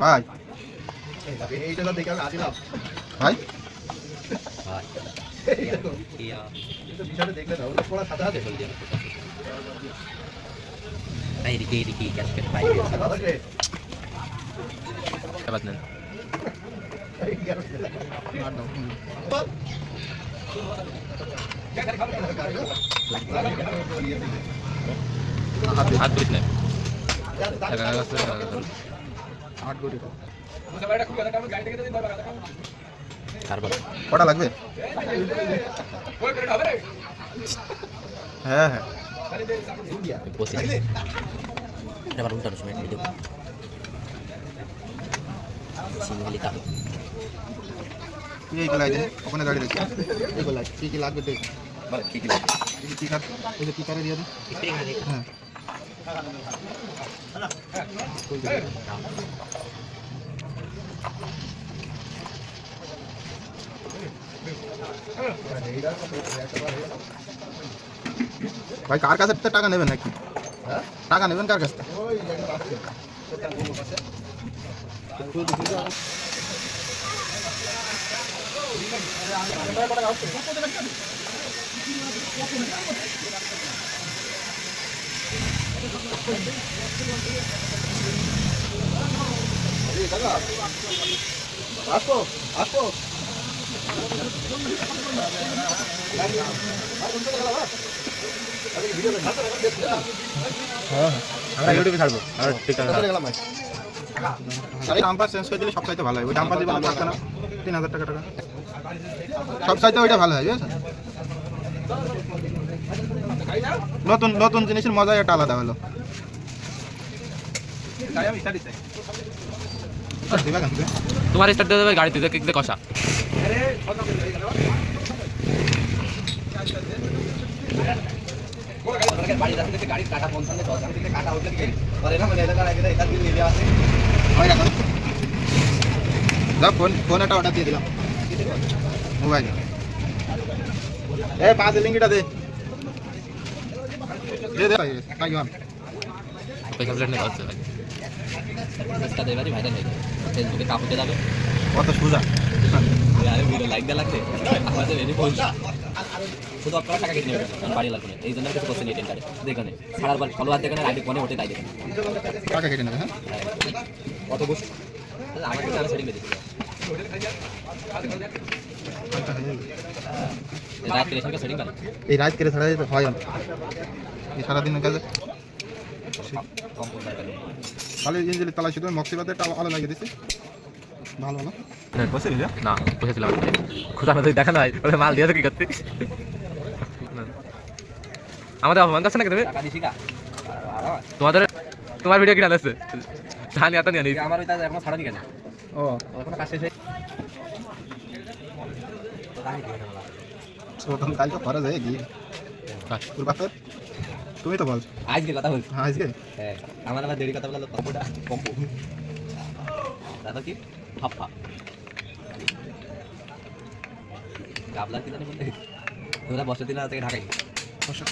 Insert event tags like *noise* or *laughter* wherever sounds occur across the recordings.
না bearing bearing চল যাবেন ভাই। ভাই এদিকে এদিকে ক্যাশকেট পাই হাত ধরিস না। টাকা আছে টাকা আছে আট কোটি তারপর কটা লাগবে? হ্যাঁ হ্যাঁ। বসে এবার উল্টানো সময় ভিডিও সিঙ্গেলি তুই এই গলায় দে ওখানে দাঁড়িয়ে দেখি এই গলায় কি কি লাগবে দেখ। কি কি লাগে এই কি কার এই যে কি কারে দিয়ে দে হ্যাঁ ভাই কার কাছে তো টাকা নেবেন নাকি টাকা নেবেন কার কাছ এই ডাম্পার চেঞ্জ করে দিলে ভালো হয়। ওই তিন হাজার টাকা ওইটা ভালো হয় বুঝেছেন নতুন নতুন জিনিসের মজাই একটা আলাদা হলো? তোমার স্টার্ট দিয়ে দেবে গাড়িতে দেখে দেখে কষা। ফোন ফোন একটা অর্ডার দিয়ে দিলাম। মোবাইল। এ পাঁচ লিঙ্কিটা দে। দে দে ভাই ওয়ান পয়সা প্লেট নিয়ে ভাইরাল হয়ে যাবে ফেসবুকে কাপুতে যাবে। কত সুজা। আরে ভিডিও লাইক দেওয়া লাগবে আমাদের এনে পৌঁছ শুধু আপনারা টাকা কেটে নেবেন। বাড়ি লাগবে। এই জন্য কিছু করছেন এটিএম কার্ডে দেখেন ছাড়ার পর ফলোয়ার দেখেন আইডি কোনে ওঠে তাই দেখেন টাকা কেটে নেবে হ্যাঁ? কত আমাকে তারা সেটিং করে এই রাত কেটে ছাড়া যেতে হয়। না এই সারাদিনের কাজে তাহলে ইঞ্জিনের তালা শুধু মক্সিবাদের একটা আলো লাগিয়ে দিছি ভালো ভালো। বসে না বসেছিলাম খোদা না দেখা নাই। ওরে মাল দিয়ে কি করতে আমাদের অপমান করছে নাকি তুমি? তোমাদের তোমার ভিডিও কিনা আছে জানি এত নিয়ে আমার ওইটা এখন ছাড়ানি কেন? ও। এখন কাজ শেষ প্রথম কাজ তো খরচ হয়ে গিয়ে। তোর বাপের তুমি তো বল আজকে কথা বলছি। হ্যাঁ আজকে? হ্যাঁ আমার আবার দেরি কথা বলল কম্পোটা কম্পো। তারপর কি? হাপ্পা গাবলা কি জানি বলতে? তোরা বসে দিন থেকে ঢাকাই শ্বশুর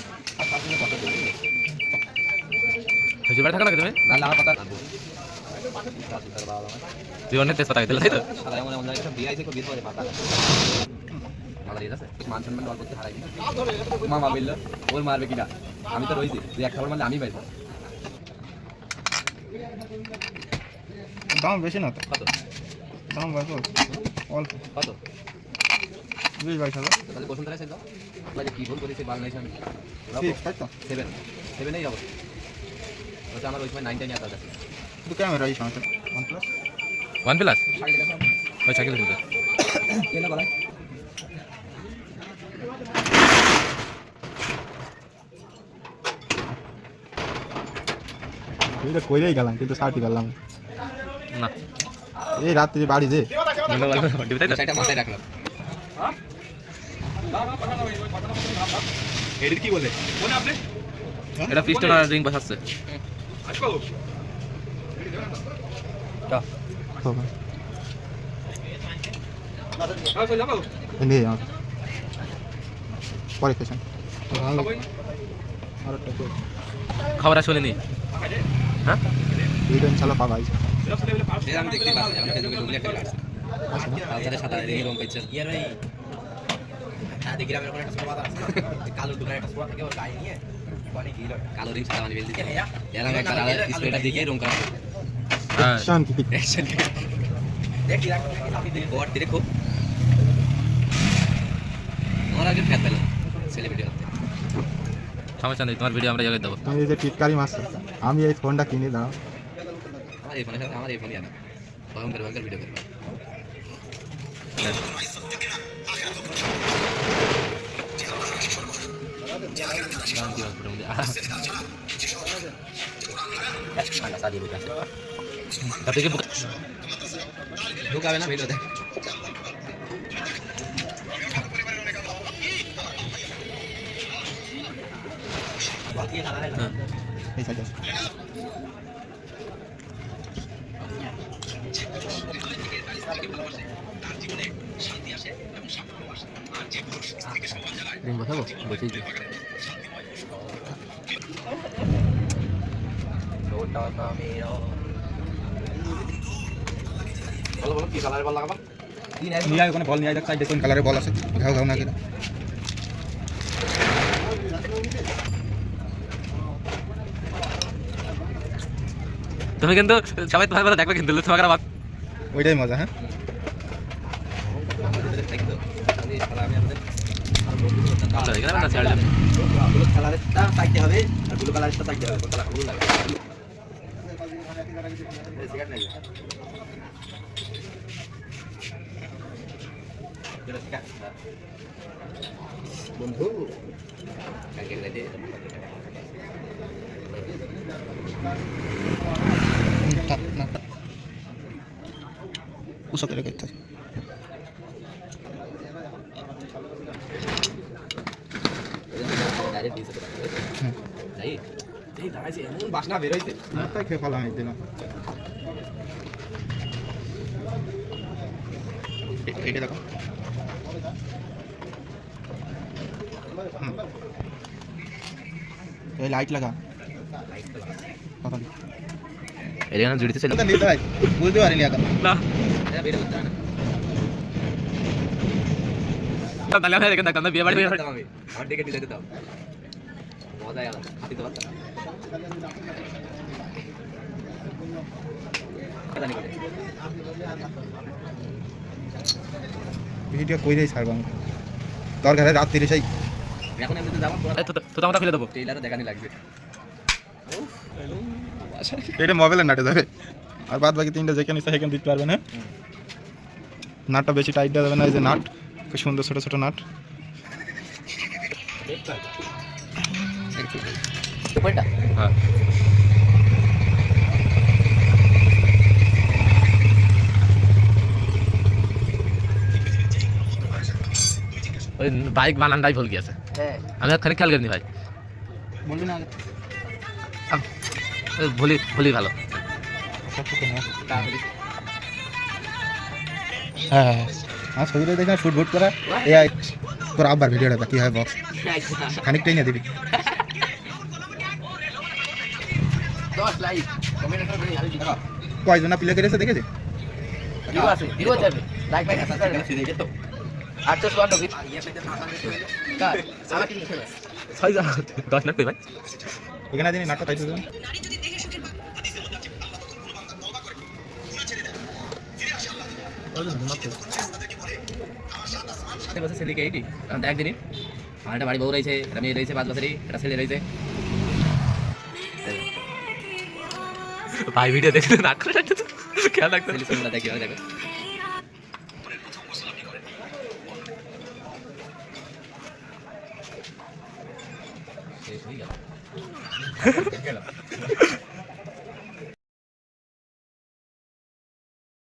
বাড়ি থাকো নাকি তুমি? আমার কথা জীবনের তেজপাতা খাইতে তাই তো? সাদা মনে মনে একটা বিয়ে আছে বিয়ে পরে মাথা দিয়ে আছে। মান সম্মান অল্প করতে হারাই মামা বলল ওর মারবে কিনা? আমি তো রয়েছি তুই একটা মারলে আমি পাইবো দাম বেশি না তো? কত? দাম অল্প অল্প। কত? বিশ বাইশ হাজার। তাহলে বসুন্ধরা সেল দাও কি ভুল করেছি বাল নাইছি আমি। সেভেন সেভেনেই যাব হচ্ছে আমার ওই সময় নাইনটা নিয়ে আসা শুধু ক্যামেরা এই সমস্যা ওয়ান প্লাস ওয়ান প্লাস ওই সাইকেল কিনতে *coughs* কেন বলাই এটা কইরেই গেলাম কিন্তু সার্টি পারলাম না। এই রাত্রি বাড়ি যে। তো মাথায় রাখলাম এডিট কি বলে এটা পিস্টন আর রিং বসাচ্ছে। নেই আমার পরে খবর আসলে নি। হ্যাঁ? ভিডিও পাবা এটা আমি দেখতে পাচ্ছি আমি ফেসবুকে ঢুকলে একটা আসছে তারপরে সাদা রিং রং পাইছে ইয়ার ভাই হ্যাঁ গ্রামের কোনো একটা ছোট আছে। কালো একটা ছোট থাকে ওর গায়ে নিয়ে অনেক কালো রিং সাদা মানে বেল দিতে একটা স্প্রেটা দিকে রং করা হ্যাঁ। শান্তি দেখি রাখো আপনি দেখি আগে হতে সমস্যা নেই তোমার ভিডিও আমরা জায়গায় দেবো। তুমি এই যে টিটকারি মারছো আমি এই ফোনটা কিনে দাও। আমার এই ফোনের সাথে আমার এই ফোনই আনা। ভয়ঙ্কর ভয়ঙ্কর ভিডিও করব। ঠান্ডা দিয়ে দিতে তাতে কি ঢুকাবে না ভিডিও দেখ বসাবো বসেই। বলো বলো, কি কালারের বল লাগাবা নিয়ে আয় ওখানে বল নিয়ে আয়, দেখ সাইডে কোন কালারের বল আছে ঘাও ঘাও না, কেন তুমি কিন্তু সবাই তোমার কথা দেখবে কিন্তু তোমাকে আবার ওইটাই মজা হ্যাঁ? ব্লু কালারেরটা নাই বন্ধু উষা করে করতে বাসনা বের তাই খেয়ে এই দিলাম দেখো লাইট লাগা নেই। এখানে জুড়িতে ছিল এটা নিতে হয় বুঝতে পারিনি এখন না বের করতে হয় না তাহলে আমি এখানে দেখতাম না বিয়ে বাড়ি বিয়ে বাড়ি। আমার ডেকে দিতে দাও মজাই আলাদা হাতি তো পারতাম জানি করে ভিডিও ছাড়বো আমি তোর ঘরে রাত তিরিশ এই এখন এমনিতে যাব তো আমরা দেবো দেখানি লাগবে এটা মোবাইলের নাটে যাবে আর বাদ বাকি তিনটা যেখানে ইচ্ছা সেখানে দিতে পারবে না। নাটটা বেশি টাইট দেওয়া যাবে না এই যে নাট খুব সুন্দর ছোট ছোট নাট। কোনটা হ্যাঁ ওই বাইক বানানটাই ভুল গিয়েছে। হ্যাঁ। আমি ওখানে খেয়াল করিনি ভাই। বলবি না আগে। আম- ওই ভুলি ভুলি ভালো। হ্যাঁ হ্যাঁ। আমার ছবিটা দেখে শুট বুট করা এ আই তোর আব্বার ভিডিওটা কি হয় বক্স। খানিকটাই না দিবি। কয়জন প্লে করেছে দেখেছে? ছয় জন দশ মিনিট কই ভাই? এখানে দিন নাটক এইটি কারণ দিনই একটা বাড়ি বউ রয়েছে একটা মেয়ে রয়েছে পাঁচ বছরই একটা ছেলে রয়েছে। ভাই ভিডিও দেখতে না করে রাখতে দেখি দেখো 别给了